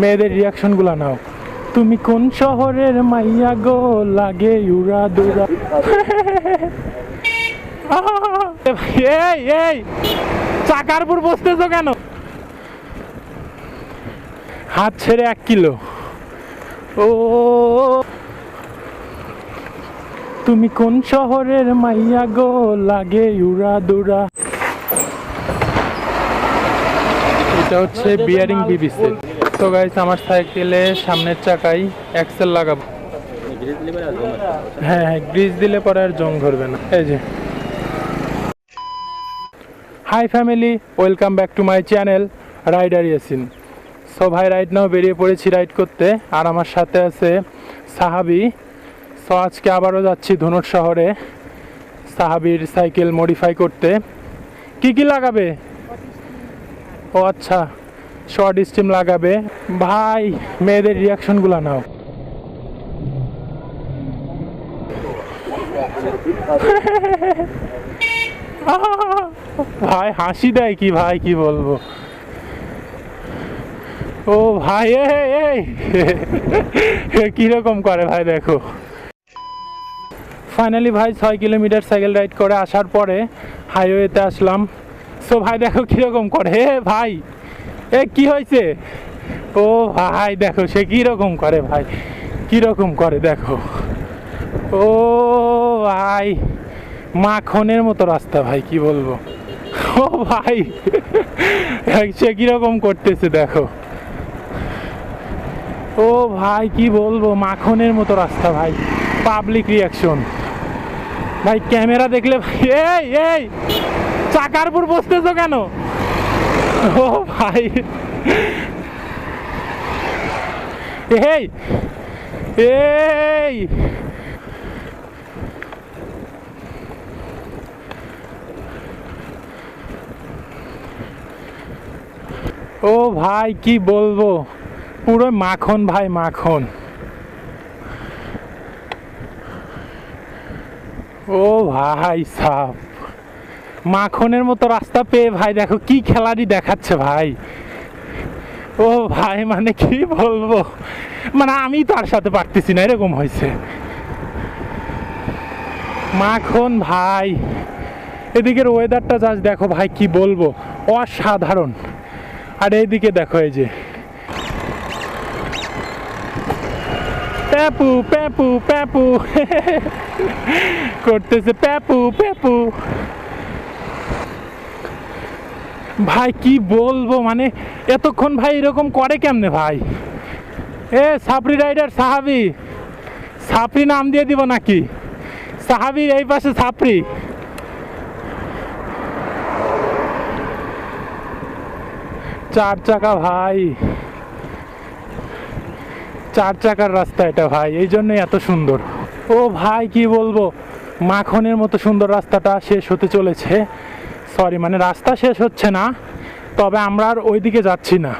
মেয়েদের রিয়াকশনগুলো নাও। তুমি কোন শহরের মাইয়া গো? লাগে ইউরা দুরা। এই এই! চাকার বসতেছো কেন? হাত ছেড়ে এক কিলো। ও তুমি কোন শহরের মাইয়া গো? লাগে ইউরা দুরা। এটা হচ্ছে বিয়ারিং বিবিসি তো গাইস আমার সাইকেলে সামনের চাকাই এক্সেল লাগাবো। হ্যাঁ হ্যাঁ গ্রিজ দিলে পরে আর জং ধরবে না। এই যে। Hi family welcome back to my channel rider Yasin so ভাই রাইড নাও বেরিয়ে পড়েছি রাইড করতে, আর আমার সাথে আছে সাহাবি। সো আজকে আবারও যাচ্ছি ধনুর শহরে সাহাবির সাইকেল মডিফাই করতে। কি কি লাগাবে? ও আচ্ছা। শর্ট স্টিম লাগাবে। ভাই, মেয়েদের রিয়াকশনগুলো নাও। ভাই, হাসি দেয় কি ভাই, কি বলব? ও ভাই কীরকম করে ভাই, দেখো। ফাইনালি ভাই, ছয় কিলোমিটার সাইকেল রাইড করে আসার পরে হাইওয়েতে আসলাম। সো ভাই, দেখো কীরকম করে। হে ভাই। এ, কি হয়েছে? ও ভাই, দেখো, সে কীরকম করে ভাই? কীরকম করে, দেখো। ও ভাই, মাখনের মতো রাস্তা ভাই, কি বলব? ও ভাই, সে কীরকম করতেছে, দেখো। ও ভাই, কি বলব, মাখনের মতো রাস্তা ভাই পাবলিক রিয়াকশন ভাই, ক্যামেরা দেখলে ভাই এই এই, চাকার উপর বসতেছো কেন? ও ভাই। এই এই। ও ভাই, কি বলব? পুরো মাখন ভাই, মাখন। ও ভাই, সাপ। মাখনের মতো রাস্তা পেয়ে ভাই, দেখো কি খেলারই দেখাচ্ছে ভাই। ও ভাই মানে কি বলব? মানে আমি তার সাথে পারতেছি না, এরকম হয়েছে। মাখন ভাই, এদিকের ওয়েদারটা জাস্ট দেখো ভাই, কি বলব? অসাধারণ। আর এইদিকে দেখো এই যে। প্যাপু প্যাপু প্যাপু। করতেছে প্যাপু প্যাপু। ভাই, কি বলব মানে এতক্ষণ ভাই এরকম করে কেমনে ভাই? এ সাপরি রাইডার সাহাবি সাপরি নাম দিয়ে দিব নাকি? সাহাবি, এই পাশে সাপরি চার চাকা ভাই। চার চাকার রাস্তা এটা ভাই, এই জন্যই এত সুন্দর। ও ভাই, কি বলব, মাখনের মতো সুন্দর রাস্তাটা শেষ হতে চলেছে। সরি মানে রাস্তা শেষ হচ্ছে না তবে আমরা আর ওই দিকে যাচ্ছি না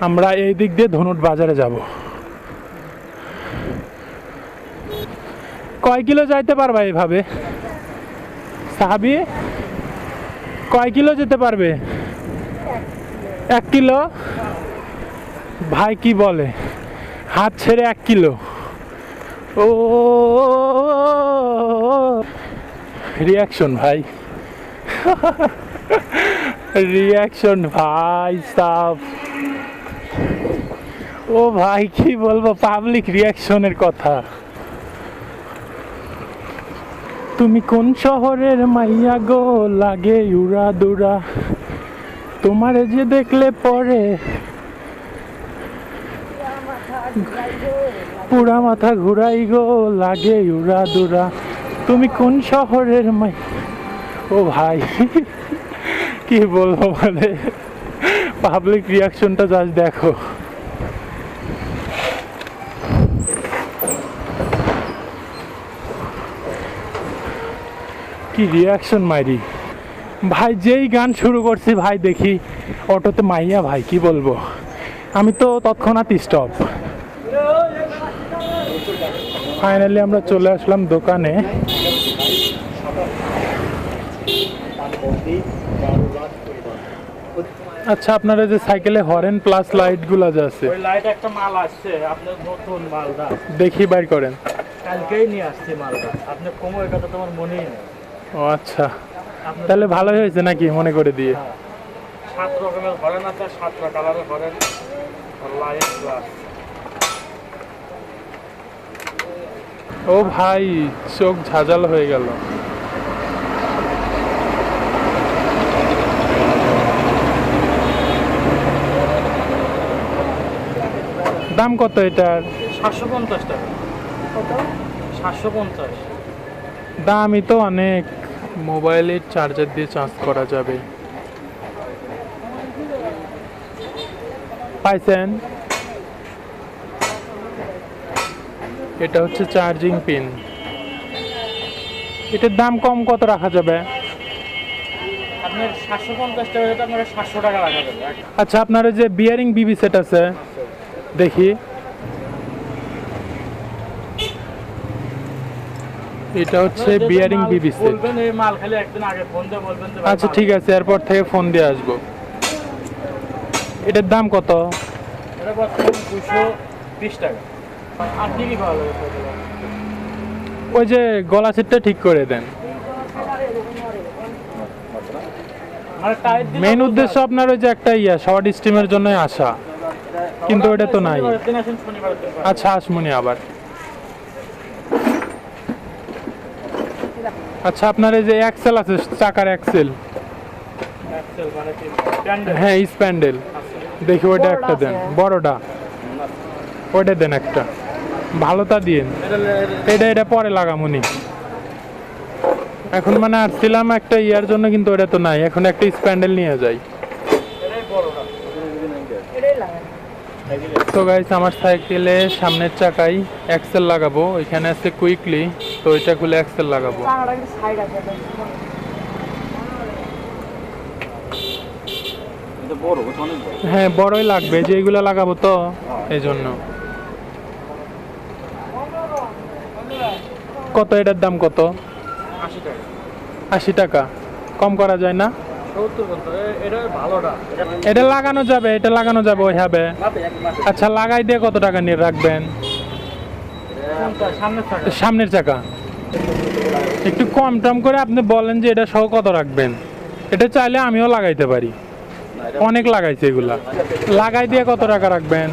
আমরা এই দিক দিয়ে ধনুট বাজারে যাব কয় কিলো যাইতে পারবা এইভাবে সাহাবি কয় কিলো যেতে পারবে এক কিলো ভাই কি বলে হাত ছেড়ে এক কিলো ও রিয়াকশন ভাই রিয়াকশন ভাই সাফ ও ভাই, কি বলব পাবলিক রিয়াকশনের কথা। তুমি কোন শহরের মাইয়া গো? লাগে ইউরা দুরা। তোমারে যে দেখলে পরে। পুরা মাথা ঘুরাই গো, লাগে ইউরা দুরা। তুমি কোন শহরের মাই ও ভাই, কি বলব মানে পাবলিক রিয়াকশনটা জাস্ট দেখো। কি রিয়াকশন মাইরি? ভাই, যেই গান শুরু করছি ভাই, দেখি অটোতে মাইয়া ভাই, কি বলব? আমি তো তৎক্ষণাৎ স্টপ ফাইনালি আমরা চলে আসলাম দোকানে। আচ্ছা আপনারা যে সাইকেলে হরেন প্লাস লাইট লাইটগুলো যে আছে। ওই লাইট একটা মাল আসছে আপনার নতুন মালটা। দেখি বাইর করেন। কালকেই নিয়ে আসছে মালটা। আপনি কোমর কথা তোমার মনেই নেই। ও আচ্ছা। তাহলে ভালোই হয়েছে নাকি মনে করে দিয়ে? সাত রকমের হরেন আছে সাতটা কালারের হরেন। লাইট প্লাস ও ভাই চোখ ঝাঁঝাল হয়ে গেল। দাম কত এটার সাতশো পঞ্চাশ টাকা। সাতশো পঞ্চাশ। দামই তো অনেক। মোবাইলের চার্জার দিয়ে চার্জ করা যাবে। পাইছেন? এটা হচ্ছে চার্জিং পিন এটার দাম কম কত রাখা যাবে? আপনার সাতশো পঞ্চাশ টাকা আপনার সাতশো টাকা রাখা যাবে। আচ্ছা আপনার ওই যে বিয়ারিং বিবি সেট আছে। দেখি। এটা হচ্ছে বিয়ারিং মাল বিবি সেট বলবেন এই মাল খালি একদিন আগে ফোন দিয়ে বলবেন আচ্ছা ঠিক আছে এরপর থেকে ফোন দিয়ে আসব। এটার দাম কত? ওই যে গলা সেটটা ঠিক করে দেন। মানে বোঝা উদ্দেশ্য আপনার ওই যে একটা ইয়া শর্ট স্ট্রিমের জন্য আসা। কিন্তু ওটা তো নাই। আচ্ছা আসমনি আবার। আচ্ছা আপনার এই যে এক্সেল আছে চাকার এক্সেল মানে হ্যাঁ স্প্যান্ডেল দেখি ওইটা একটা দেন। বড়টা? ওইটা দেন একটা। ভালোটা দিন এটা এটা এটা পরে লাগামুনি এখন মানে আসছিলাম একটা ইয়ার জন্য কিন্তু ওটা তো নাই। এখন একটা স্প্যান্ডেল নিয়ে যাই এটাই বড়টা তো গাইস আমার সাইকেলে সামনের চাকাই এক্সেল লাগাবো। এখানে আছে কুইকলি তো এটা খুলে এক্সেল লাগাবো। হ্যাঁ বড়ই লাগবে যে এগুলো লাগাবো তো এই জন্য কত এটার দাম কত? আশি টাকা। কম করা যায় না? এটা লাগানো যাবে এটা লাগানো যাবে এক মাপে আচ্ছা লাগাই দিয়ে কত টাকা নিয়ে রাখবেন? সামনের চাকা। একটু কম টম করে আপনি বলেন যে এটা সহ কত রাখবেন। এটা চাইলে আমিও লাগাইতে পারি। অনেক লাগাইছে এগুলা। লাগাই দিয়ে কত টাকা রাখবেন?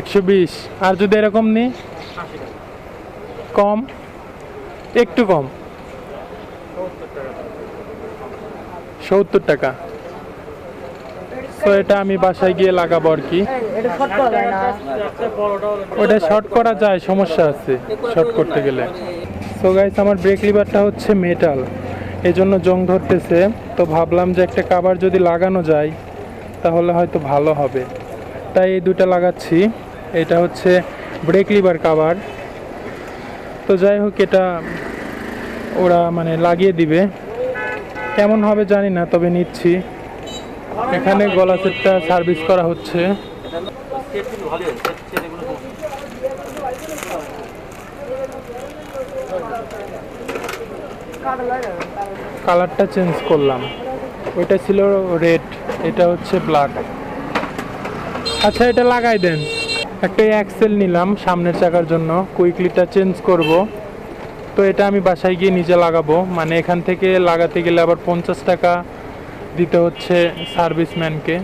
একশো বিশ আর যদি এরকম নি? কম? একটু কম। সত্তর টাকা। তো এটা আমি বাসায় গিয়ে লাগাবো আর কি। ওটা শর্ট করা যায় সমস্যা আছে শর্ট করতে গেলে। সো গাইস আমার ব্রেক লিভারটা হচ্ছে মেটাল এই জন্য জং ধরতেছে। তো ভাবলাম যে একটা কাবার যদি লাগানো যায় তাহলে হয়তো ভালো হবে। তাই এই দুটো লাগাচ্ছি। এটা হচ্ছে ব্রেক লিভার কাবার তো যাই হোক এটা ওরা মানে লাগিয়ে দিবে। কেমন হবে জানি না, তবে নিচ্ছি। এখানে গলা সেটটা সার্ভিস করা হচ্ছে। কালারটা চেঞ্জ করলাম। ওইটা ছিল রেড এটা হচ্ছে ব্ল্যাক আচ্ছা এটা লাগাই দেন। একটা অ্যাক্সেল নিলাম সামনের চাকার জন্য। কুইকলিটা চেঞ্জ করব। তো এটা আমি বাসায় গিয়ে নিজে লাগাবো। মানে এখান থেকে লাগাতে গেলে আবার পঞ্চাশ টাকা দিতে হচ্ছে সার্ভিসম্যানকে।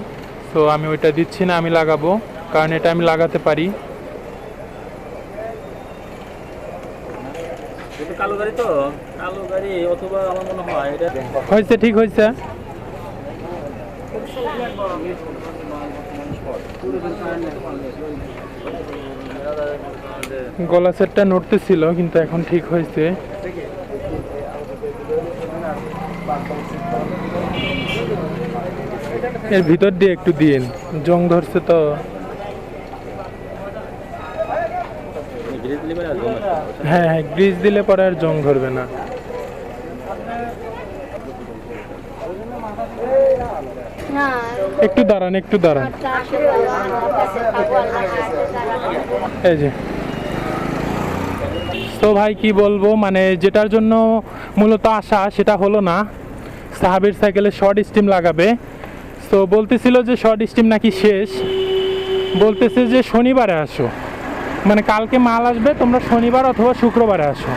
তো আমি ওইটা দিচ্ছি না আমি লাগাবো কারণ এটা আমি লাগাতে পারি। এটা কালো গাড়ি তো? কালো গাড়ি অথবা আমার মনে হয় এটা হয়েছে ঠিক হয়েছে। গলা সেটটা নড়তেছিল, কিন্তু এখন ঠিক হয়েছে। এর ভিতর দিয়ে একটু দিন জং ধরছে তো। হ্যাঁ হ্যাঁ গ্রিজ দিলে পরে আর জং ধরবে না না। একটু দাঁড়ান একটু দাঁড়ান। এই যে। তো ভাই কি বলব মানে যেটার জন্য মূলত আসা সেটা হলো না, সাহাবের সাইকেলে শর্ট স্টিম লাগাবে। তো বলতেছিল যে শর্ট স্টিম নাকি শেষ, বলতেছে যে শনিবারে আসো। মানে কালকে মাল আসবে, তোমরা শনিবার অথবা শুক্রবারে আসো।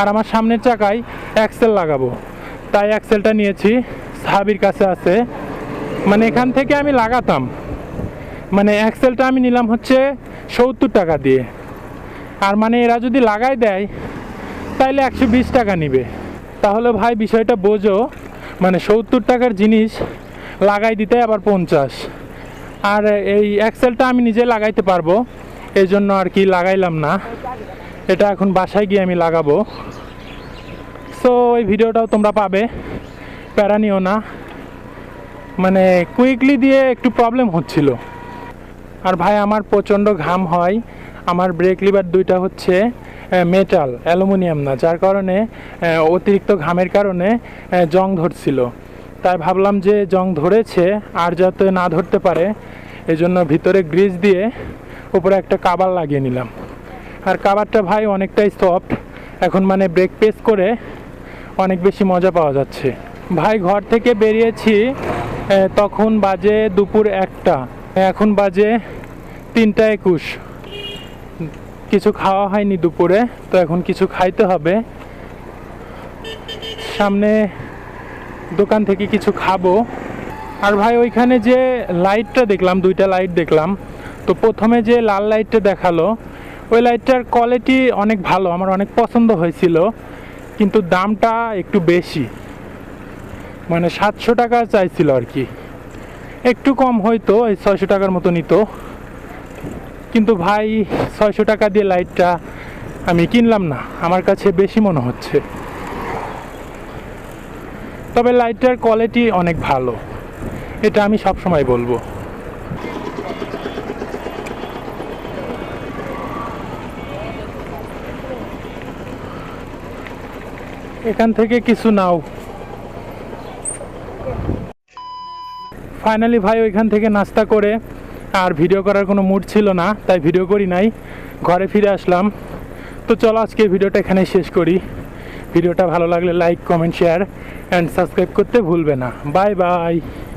আর আমার সামনের চাকায় অ্যাক্সেল লাগাবো। তাই অ্যাক্সেলটা নিয়েছি, সাহাবির কাছে আছে। মানে এখান থেকে আমি লাগাতাম। মানে অ্যাক্সেলটা আমি নিলাম হচ্ছে সত্তর টাকা দিয়ে। আর মানে এরা যদি লাগাই দেয়, তাইলে একশো বিশ টাকা নিবে। তাহলে ভাই বিষয়টা বোঝো মানে সত্তর টাকার জিনিস লাগাই দিতে আবার পঞ্চাশ। আর এই এক্সেলটা আমি নিজে লাগাইতে পারব এই জন্য আর কি লাগাইলাম না। এটা এখন বাসায় গিয়ে আমি লাগাবো। সো এই ভিডিওটাও তোমরা পাবে, প্যারা নিও না। মানে কুইকলি দিয়ে একটু প্রবলেম হচ্ছিল। আর ভাই, আমার প্রচণ্ড ঘাম হয়। আমার ব্রেক লিভার দুইটা হচ্ছে মেটাল অ্যালুমিনিয়াম না, যার কারণে অতিরিক্ত ঘামের কারণে জং ধরছিল। তাই ভাবলাম যে জং ধরেছে, আর যাতে না ধরতে পারে, এজন্য ভিতরে গ্রিজ দিয়ে উপরে একটা কাবার লাগিয়ে নিলাম। আর কাবারটা ভাই অনেকটাই সফট এখন মানে ব্রেক পেস করে অনেক বেশি মজা পাওয়া যাচ্ছে। ভাই ঘর থেকে বেরিয়েছি তখন বাজে দুপুর একটা, এখন বাজে তিনটা একুশ। কিছু খাওয়া হয়নি দুপুরে, তো এখন কিছু খাইতে হবে। সামনে দোকান থেকে কিছু খাব। আর ভাই, ওইখানে যে লাইটটা দেখলাম, দুইটা লাইট দেখলাম, তো প্রথমে যে লাল লাইটটা দেখাল, ওই লাইটটার কোয়ালিটি অনেক ভালো, আমার অনেক পছন্দ হয়েছিল, কিন্তু দামটা একটু বেশি। মানে সাতশো টাকা চাইছিল আর কি। একটু কম হয়তো, এই ছয়শো টাকার মতো নিত। কিন্তু ভাই, ছয়শো টাকা দিয়ে লাইটটা আমি কিনলাম না। আমার কাছে বেশি মনে হচ্ছে। তবে লাইটটার কোয়ালিটি অনেক ভালো। এটা আমি সব সময় বলব। এখান থেকে কিছু নাও। ফাইনালি ভাই, ওইখান থেকে নাস্তা করে আর ভিডিও করার কোনো মুড ছিল না, তাই ভিডিও করি নাই। ঘরে ফিরে আসলাম। তো চলো আজকে ভিডিওটা এখানে শেষ করি। ভিডিওটা ভালো লাগলে like comment share and subscribe করতে ভুলবে না। Bye bye